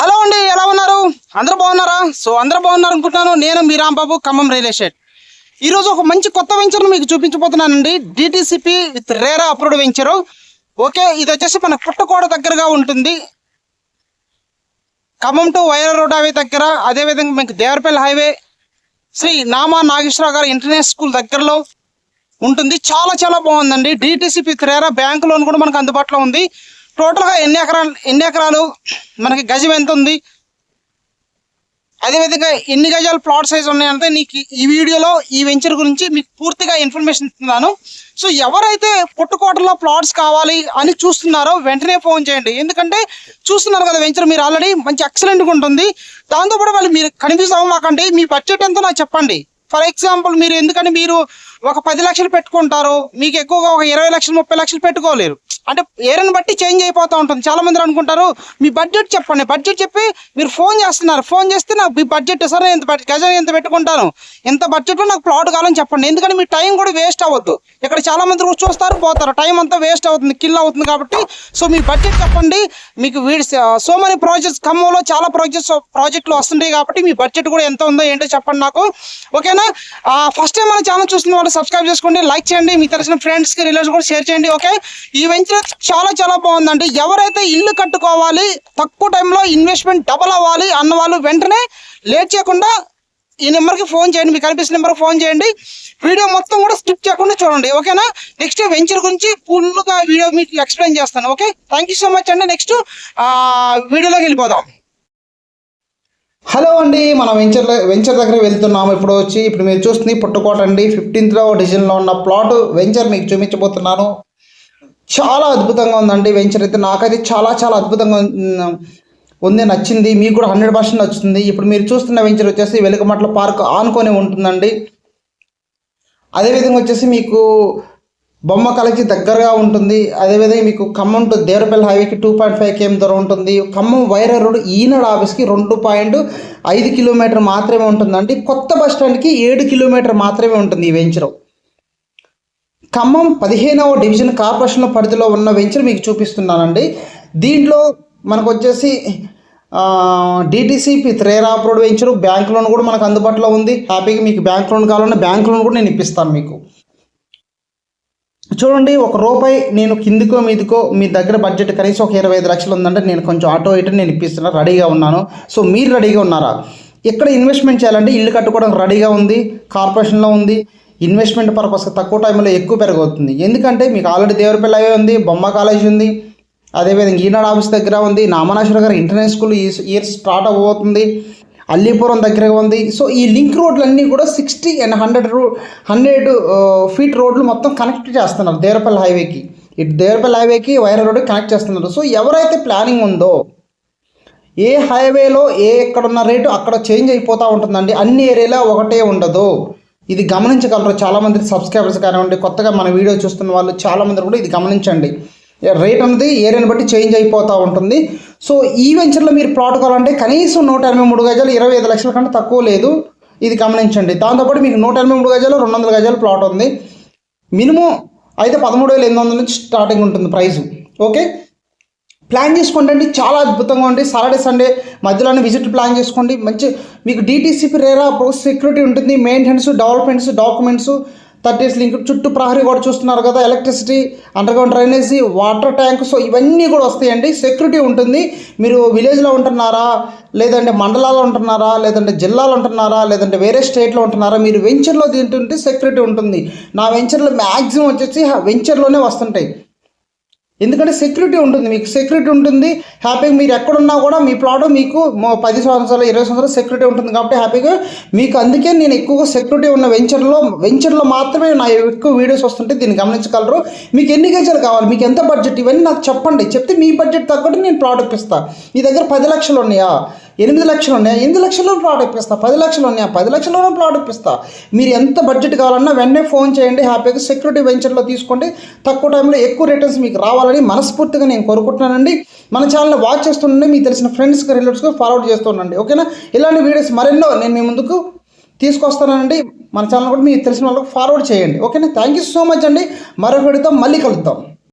Hello అండి ఎలా ఉన్నారు? అందరూ బాగున్నారా? సో అందరూ బాగున్నారు అనుకుంటున్నాను నేను మీ రాంబాబు ఖమ్మం రియల్ ఎస్టేట్. ఈరోజు ఒక మంచి కొత్త వెంచర్ను మీకు చూపించబోతున్నానండి. DTCP with RERA approved venture okay ఇది వచ్చేసి మన పుట్టకోడ దగ్గరగా ఉంటుంది. Khammam to Wyra road highway దగ్గర అదేవిధంగా మీకు దేవరపల్లి హైవే శ్రీ నామా నాగేశ్వరరావు గారు ఇంటర్నేషనల్ స్కూల్ దగ్గరలో ఉంటుంది. చాలా చాలా బాగుందండి. డిటిసిపి రేరా బ్యాంక్ లోన్ కూడా మనకు అందుబాటులో ఉంది. టోటల్గా ఎన్ని ఎకరాలు ఎన్ని ఎకరాలు? మనకి గజం ఎంత ఉంది? అదేవిధంగా ఎన్ని గజాలు ప్లాట్ సైజ్ ఉన్నాయంటే నీకు ఈ వీడియోలో ఈ వెంచర్ గురించి మీకు పూర్తిగా ఇన్ఫర్మేషన్ ఇస్తున్నాను. సో ఎవరైతే పుట్టుకోటలో ప్లాట్స్ కావాలి అని చూస్తున్నారో వెంటనే ఫోన్ చేయండి. ఎందుకంటే చూస్తున్నారు కదా వెంచర్ మీరు ఆల్రెడీ మంచి ఎక్సలెంట్గా ఉంటుంది. దాంతోపాటు వాళ్ళు మీరు కన్ఫ్యూజ్ అవ్వమాకండి. మీ బడ్జెట్ ఎంతో నాకు చెప్పండి. ఫర్ ఎగ్జాంపుల్ మీరు ఎందుకంటే మీరు ఒక పది లక్షలు పెట్టుకుంటారు. మీకు ఎక్కువగా ఒక ఇరవై లక్షలు ముప్పై లక్షలు పెట్టుకోలేరు. అంటే ఏరియాని బట్టి చేంజ్ అయిపోతూ ఉంటుంది. చాలా మంది అనుకుంటారు మీ బడ్జెట్ చెప్పండి. బడ్జెట్ చెప్పి మీరు ఫోన్ చేస్తున్నారు. ఫోన్ చేస్తే నాకు మీ బడ్జెట్ సరే ఎంత గజం ఎంత పెట్టుకుంటాను? ఎంత బడ్జెట్లో నాకు ప్లాట్ కావాలని చెప్పండి. ఎందుకంటే మీ టైం కూడా వేస్ట్ అవ్వద్దు. ఇక్కడ చాలా మంది రోజు చూస్తారు పోతారు. టైం అంతా వేస్ట్ అవుతుంది కిల్ అవుతుంది కాబట్టి. సో మీ బడ్జెట్ చెప్పండి. మీకు వీడి సో మెనీ ప్రాజెక్ట్స్ ఖమ్మంలో చాలా ప్రాజెక్ట్స్ ప్రాజెక్టులు వస్తుంటాయి కాబట్టి మీ బడ్జెట్ కూడా ఎంత ఉందో ఏంటో చెప్పండి నాకు. ఓకేనా? ఫస్ట్ టైం మన ఛానల్ చూస్తున్న వాళ్ళు సబ్స్క్రైబ్ చేసుకోండి లైక్ చేయండి మీ తెలిసిన ఫ్రెండ్స్కి రిలేషన్ కూడా షేర్ చేయండి ఓకే ఈ వెంచర్ చాలా చాలా బాగుందండి. ఎవరైతే ఇల్లు కట్టుకోవాలి తక్కువ టైంలో ఇన్వెస్ట్మెంట్ డబల్ అవ్వాలి అన్న వాళ్ళు వెంటనే లేట్ చేయకుండా ఈ నెంబర్కి ఫోన్ చేయండి మీకు కనిపిస్తున్న నెంబర్కి ఫోన్ చేయండి. వీడియో మొత్తం కూడా స్కిప్ చేయకుండా చూడండి ఓకేనా నెక్స్ట్ వెంచర్ గురించి ఫుల్గా వీడియో మీకు ఎక్స్ప్లెయిన్ చేస్తాను okay thank you so much అండి. నెక్స్ట్ వీడియోలోకి వెళ్ళిపోదాం. హలో అండి మనం వెంచర్ వెంచర్ దగ్గర వెళ్తున్నాము. ఇప్పుడు వచ్చి ఇప్పుడు మీరు చూస్తుంది పుట్టుకోట అండి. ఫిఫ్టీన్త్లో డివిజన్లో ఉన్న ప్లాట్ వెంచర్ మీకు చూపించబోతున్నాను. చాలా అద్భుతంగా ఉందండి వెంచర్ అయితే. నాకైతే చాలా చాలా అద్భుతంగా ఉంది నచ్చింది. మీకు కూడా హండ్రెడ్ పర్సెంట్ నచ్చుతుంది. ఇప్పుడు మీరు చూస్తున్న వెంచర్ వచ్చేసి వెలుగుమట్ల పార్క్ ఆనుకొని ఉంటుందండి. అదేవిధంగా వచ్చేసి మీకు బొమ్మ కలకి దగ్గరగా ఉంటుంది. అదేవిధంగా మీకు ఖమ్మం టు దేవరపల్లి హైవేకి టూ పాయింట్ ఫైవ్ కేఎం దూరం ఉంటుంది. ఖమ్మం వైరా రోడ్ ఈనాడు ఆఫీస్కి రెండు పాయింట్ ఐదు కిలోమీటర్ మాత్రమే ఉంటుందండి. కొత్త బస్ స్టాండ్కి ఏడు కిలోమీటర్ మాత్రమే ఉంటుంది ఈ వెంచర్ ఖమ్మం పదిహేనవ డివిజన్ కార్పొరేషన్ పరిధిలో ఉన్న వెంచర్ మీకు చూపిస్తున్నానండి. దీంట్లో మనకు వచ్చేసి DTCP RERA approved venture bank loan కూడా మనకు అందుబాటులో ఉంది. హ్యాపీగా మీకు బ్యాంక్ లోన్ కావాలన్నా బ్యాంక్ లోన్ కూడా నేను ఇప్పిస్తాను మీకు. చూడండి ఒక రూపాయి నేను కిందికో మీదికో మీ దగ్గర బడ్జెట్ కనీసం ఒక ఇరవై ఐదు లక్షలు ఉందంటే నేను కొంచెం ఆటో ఇటు నేను ఇప్పిస్తున్నా రెడీగా ఉన్నాను. సో మీరు రెడీగా ఉన్నారా? ఎక్కడ ఇన్వెస్ట్మెంట్ చేయాలంటే ఇల్లు కట్టుకోవడానికి రెడీగా ఉంది కార్పొరేషన్లో ఉంది. ఇన్వెస్ట్మెంట్ పర్పస్ తక్కువ టైంలో ఎక్కువ పెరగవుతుంది. ఎందుకంటే మీకు ఆల్రెడీ దేవరపల్లి ఉంది బొమ్మ కాలేజ్ ఉంది. అదేవిధంగా ఈనాడు ఆఫీస్ దగ్గర ఉంది. నామనాశ్వర గారు ఇంటర్నేషనల్ స్కూల్ ఈ ఇయర్ స్టార్ట్ అవ్వబోతుంది. అల్లీపురం దగ్గరగా ఉంది. సో ఈ లింక్ రోడ్లన్నీ కూడా సిక్స్టీ అండ్ హండ్రెడ్ రూ హండ్రెడ్ ఫీట్ రోడ్లు మొత్తం కనెక్ట్ చేస్తున్నారు దేవరపల్లి హైవేకి ఇటు దేవరపల్లి హైవేకి వైరా రోడ్ కనెక్ట్ చేస్తున్నారు. సో ఎవరైతే ప్లానింగ్ ఉందో ఏ హైవేలో ఏ ఎక్కడున్న రేటు అక్కడ చేంజ్ అయిపోతూ ఉంటుందండి. అన్ని ఏరియాలో ఒకటే ఉండదు. ఇది గమనించగలరు. చాలామంది సబ్స్క్రైబర్స్ కానివ్వండి కొత్తగా మన వీడియో చూస్తున్న వాళ్ళు చాలామంది కూడా ఇది గమనించండి. రేట్ అనేది ఏరియాని బట్టి చేంజ్ అయిపోతూ ఉంటుంది. సో ఈ వెంచర్లో మీరు ప్లాట్ కావాలంటే కనీసం నూట ఎనభై మూడు గజాలు ఇరవై ఐదు లక్షల కంటే తక్కువ లేదు. ఇది గమనించండి. దాంతోపాటు మీకు నూట ఎనభై మూడు గజాలు రెండు వందల గజాలు ప్లాట్ ఉంది. మినిమం అయితే పదమూడు వేల ఎనిమిది వందల నుంచి స్టార్టింగ్ ఉంటుంది ప్రైస్ ఓకే ప్లాన్ చేసుకోండి అండి. చాలా అద్భుతంగా ఉంది. సాటర్డే సండే మధ్యలోనే విజిట్ ప్లాన్ చేసుకోండి. మంచి మీకు డీటీసీపీ రేరా సెక్యూరిటీ ఉంటుంది. Maintenance developments documents thirties link చుట్టూ ప్రహరీ కూడా చూస్తున్నారు కదా electricity underground drainage water tank so ఇవన్నీ కూడా వస్తాయండి. సెక్యూరిటీ ఉంటుంది. మీరు విలేజ్లో ఉంటున్నారా లేదంటే మండలాల్లో ఉంటున్నారా లేదంటే జిల్లాలో ఉంటున్నారా లేదంటే వేరే స్టేట్లో ఉంటున్నారా మీరు వెంచర్లో తింటుంటే సెక్యూరిటీ ఉంటుంది. నా వెంచర్లో మ్యాక్సిమం వచ్చేసి వెంచర్లోనే వస్తుంటాయి. ఎందుకంటే సెక్యూరిటీ ఉంటుంది మీకు సెక్యూరిటీ ఉంటుంది హ్యాపీగా మీరు ఎక్కడున్నా కూడా మీ ప్లాట్ మీకు పది సంవత్సరాలు ఇరవై సంవత్సరాలు సెక్యూరిటీ ఉంటుంది కాబట్టి హ్యాపీగా మీకు అందుకే నేను ఎక్కువగా సెక్యూరిటీ ఉన్న వెంచర్లో వెంచర్లో మాత్రమే నా ఎక్కువ వీడియోస్ వస్తుంటే దీన్ని గమనించగలరు. మీకు ఎన్ని గజాలు కావాలి మీకు ఎంత బడ్జెట్ ఇవన్నీ నాకు చెప్పండి. చెప్తే మీ బడ్జెట్ తగ్గట్టు నేను ప్లాట్ ఇప్పిస్తాను మీ దగ్గర పది లక్షలు ఉన్నాయా? ఎనిమిది లక్షలు ఉన్నాయా. ఎనిమిది లక్షల్లో ప్లాట్ ఇప్పిస్తా. పది లక్షలు ఉన్నాయా. పది లక్షల్లోనే ప్లాట్ ఇప్పిస్తా. మీరు ఎంత బడ్జెట్ కావాలన్నా వెంటనే ఫోన్ చేయండి. హ్యాపీగా సెక్యూరిటీ వెంచర్లో తీసుకోండి. తక్కువ టైంలో ఎక్కువ రిటర్న్స్ మీకు రావాలని మనస్ఫూర్తిగా నేను కోరుకుంటున్నానండి. మన ఛానల్ వాచ్ చేస్తుండండి. మీకు తెలిసిన ఫ్రెండ్స్కి రిలేటివ్స్కి ఫార్వర్డ్ చేస్తుండండి. ఓకేనా? ఇలాంటి వీడియోస్ మరెన్నో నేను మీ ముందుకు తీసుకొస్తానండి. మన ఛానల్ కూడా మీకు తెలిసిన వాళ్ళకి ఫార్వర్డ్ చేయండి. ఓకేనా? థ్యాంక్ యూ సో మచ్ అండి. మరొకటితో మళ్ళీ కలుద్దాం.